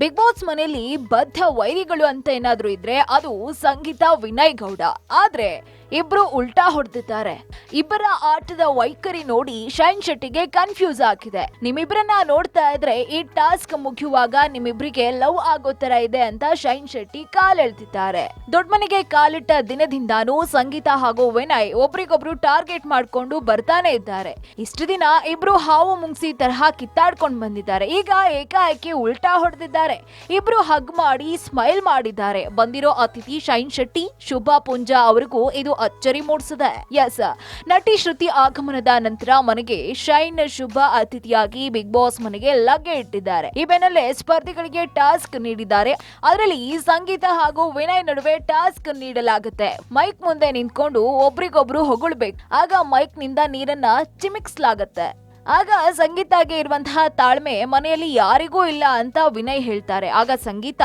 Big boss ಮನೆಯಲ್ಲಿ ಬದ್ಧ ವೈರಿಗಳು ಅಂತ ಏನಾದ್ರೂ ಇದ್ರೆ ಅದು ಸಂಗೀತ ವಿನಯ್ ಗೌಡ. ಆದ್ರೆ ಇಬ್ರು ಉಲ್ಟಾ ಹೊಡೆದಿದ್ದಾರೆ. ಇಬ್ಬರ ಆಟದ ವೈಖರಿ ನೋಡಿ ಶೈನ್ ಶೆಟ್ಟಿಗೆ ಕನ್ಫ್ಯೂಸ್ ಆಗಿದೆ. ನಿಮ್ಮಿಬ್ಬರನ್ನ ನೋಡ್ತಾ ಇದ್ರೆ ಈ ಟಾಸ್ಕ್ ಮುಗಿಯುವಾಗ ನಿಮ್ಮಿಬ್ರಿಗೆ ಲವ್ ಆಗೋ ತರ ಇದೆ ಅಂತ ಶೈನ್ ಶೆಟ್ಟಿ ಕಾಲೆಳ್ತಿದ್ದಾರೆ ದೊಡ್ಡಮನೆಗೆ ಕಾಲಿಟ್ಟ ದಿನದಿಂದಾನು ಸಂಗೀತ ಹಾಗೂ ವಿನಯ್ ಒಬ್ರಿಗೊಬ್ರು ಟಾರ್ಗೆಟ್ ಮಾಡ್ಕೊಂಡು ಬರ್ತಾನೆ ಇದ್ದಾರೆ. ಇಷ್ಟು ದಿನ ಇಬ್ರು ಹಾವು ಮುಂಗ್ಸಿ ತರಹ ಕಿತ್ತಾಡ್ಕೊಂಡು ಬಂದಿದ್ದಾರೆ. ಈಗ ಏಕಾಏಕಿ ಉಲ್ಟಾ ಹೊಡೆದಿದ್ದಾರೆ. ಇಬ್ರು ಹಗ್ ಮಾಡಿ ಸ್ಮೈಲ್ ಮಾಡಿದ್ದಾರೆ. ಬಂದಿರೋ ಅತಿಥಿ ಶೈನ್ ಶೆಟ್ಟಿ, ಶುಭಾ ಪುಂಜಾ ಅವರಿಗೂ ಇದು ಅಚ್ಚರಿ ಮೂಡಿಸಿದೆ. ಎಸ್ ನಟಿ ಶ್ರುತಿ ಆಗಮನದ ನಂತರ ಮನೆಗೆ ಶೈನ್, ಶುಭ ಅತಿಥಿಯಾಗಿ ಬಿಗ್ ಬಾಸ್ ಮನೆಗೆ ಲಗ್ಗೆ ಇಟ್ಟಿದ್ದಾರೆ. ಈ ಬೆನ್ನಲ್ಲೇ ಸ್ಪರ್ಧಿಗಳಿಗೆ ಟಾಸ್ಕ್ ನೀಡಿದ್ದಾರೆ. ಅದರಲ್ಲಿ ಸಂಗೀತ ಹಾಗೂ ವಿನಯ್ ನಡುವೆ ಟಾಸ್ಕ್ ನೀಡಲಾಗುತ್ತೆ. ಮೈಕ್ ಮುಂದೆ ನಿಂತ್ಕೊಂಡು ಒಬ್ರಿಗೊಬ್ರು ಹೊಗಳ್ಬೇಕು. ಆಗ ಮೈಕ್ನಿಂದ ನೀರನ್ನ ಚಿಮಿಕ್ಸ್ಲಾಗತ್ತೆ. ಆಗ ಸಂಗೀತಾಗೆ ಇರುವಂತಹ ತಾಳ್ಮೆ ಮನೆಯಲ್ಲಿ ಯಾರಿಗೂ ಇಲ್ಲ ಅಂತ ವಿನಯ್ ಹೇಳ್ತಾರೆ. ಆಗ ಸಂಗೀತ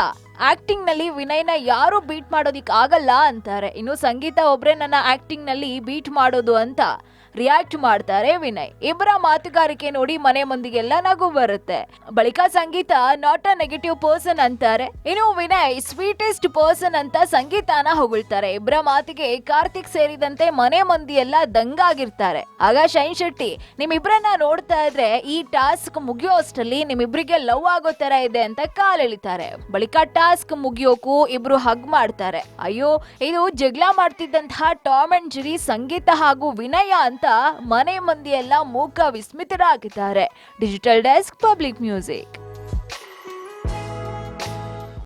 ಆಕ್ಟಿಂಗ್ನಲ್ಲಿ ವಿನಯ್ನ ಯಾರು ಬೀಟ್ ಮಾಡೋದಿಕ್ ಆಗಲ್ಲ ಅಂತಾರೆ. ಇನ್ನು ಸಂಗೀತ ಒಬ್ರೆ ನನ್ನ ಆಕ್ಟಿಂಗ್ನಲ್ಲಿ ಬೀಟ್ ಮಾಡೋದು ಅಂತ ರಿಯಾಕ್ಟ್ ಮಾಡ್ತಾರೆ ವಿನಯ್. ಇಬ್ಬರ ಮಾತುಗಾರಿಕೆ ನೋಡಿ ಮನೆ ಮಂದಿಗೆಲ್ಲ ನಗು ಬರುತ್ತೆ. ಬಳಿಕ Sangeetha not a negative person ಅಂತಾರೆ. ಇನ್ನು ವಿನಯ್ ಸ್ವೀಟೆಸ್ಟ್ ಪರ್ಸನ್ ಅಂತ ಸಂಗೀತನ ಹೊಗಳ್ತಾರೆ. ಇಬ್ಬರ ಮಾತಿಗೆ ಕಾರ್ತಿಕ್ ಸೇರಿದಂತೆ ಮನೆ ಮಂದಿ ಎಲ್ಲ ದಂಗಾಗಿರ್ತಾರೆ. ಆಗ ಶೈನ್ ಶೆಟ್ಟಿ, ನಿಮ್ಮಿಬ್ರನ್ನ ನೋಡ್ತಾ ಇದ್ರೆ ಈ ಟಾಸ್ಕ್ ಮುಗಿಯೋ ಅಷ್ಟರಲ್ಲಿ ನಿಮ್ಮಿಬ್ರಿಗೆ ಲವ್ ಆಗೋ ತರ ಇದೆ ಅಂತ ಕಾಲೆಳಿತಾರೆ. ಬಳಿಕ ಟಾಸ್ಕ್ ಮುಗಿಯೋಕು ಇಬ್ರು ಹಗ್ ಮಾಡ್ತಾರೆ. ಅಯ್ಯೋ, ಇದು ಜಗಳ ಮಾಡ್ತಿದ್ದಂತಹ ಟಾಮ್ ಅಂಡ್ ಜಿರಿ ಸಂಗೀತ ಹಾಗೂ ವಿನಯ ಅಂತ ಮನೆ ಮಂದಿಯೆಲ್ಲ ಮೂಕ ವಿಸ್ಮಿತರಾಗಿದ್ದಾರೆ. Digital desk public music.